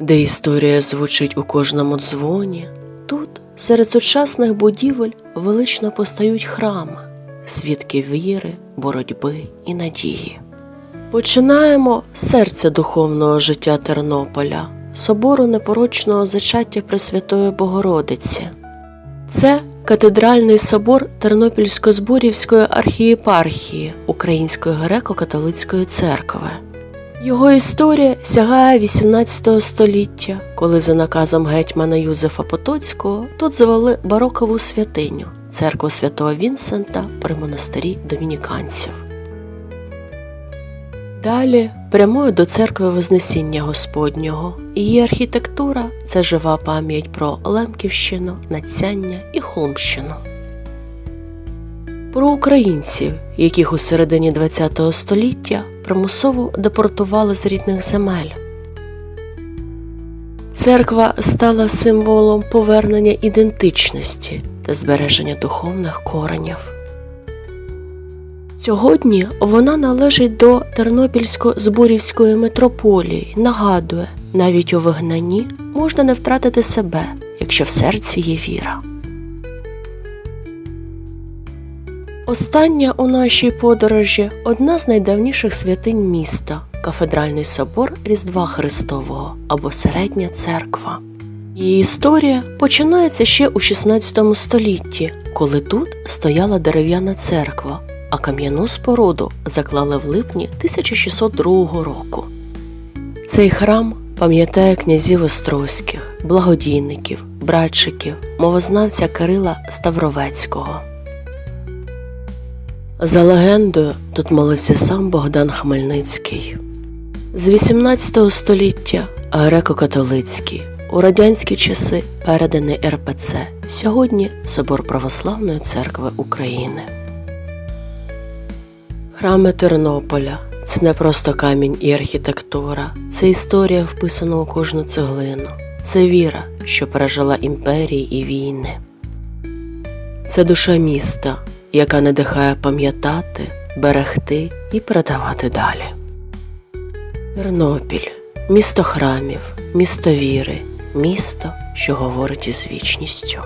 де історія звучить у кожному дзвоні, тут, серед сучасних будівель, велично постають храми, свідки віри, боротьби і надії. Починаємо з серця духовного життя Тернополя, собору непорочного зачаття Пресвятої Богородиці. Це катедральний собор Тернопільсько-Зборівської архієпархії Української греко-католицької церкви. Його історія сягає 18 століття, коли за наказом гетьмана Юзефа Потоцького тут звели барокову святиню церкву святого Вінсента при монастирі домініканців. Далі прямує до церкви Вознесіння Господнього. Її архітектура це жива пам'ять про Лемківщину, Надцяння і Холмщину. Про українців, яких у середині ХХ століття примусово депортували з рідних земель. Церква стала символом повернення ідентичності та збереження духовних коренів. Сьогодні вона належить до Тернопільсько-Збурівської митрополії. Нагадує, навіть у вигнанні можна не втратити себе, якщо в серці є віра. Остання у нашій подорожі одна з найдавніших святинь міста кафедральний собор Різдва Христового або Середня церква. Її історія починається ще у 16 столітті, коли тут стояла дерев'яна церква, а кам'яну споруду заклали в липні 1602 року. Цей храм пам'ятає князів Острозьких, благодійників, братчиків, мовознавця Кирила Ставровецького. За легендою, тут молився сам Богдан Хмельницький. З 18 століття греко-католицький, у радянські часи переданий РПЦ, сьогодні Собор Православної церкви України. Храми Тернополя це не просто камінь і архітектура, це історія вписана у кожну цеглину, це віра, що пережила імперії і війни. Це душа міста, яка надихає пам'ятати, берегти і передавати далі. Тернопіль місто храмів, місто віри, місто, що говорить із вічністю.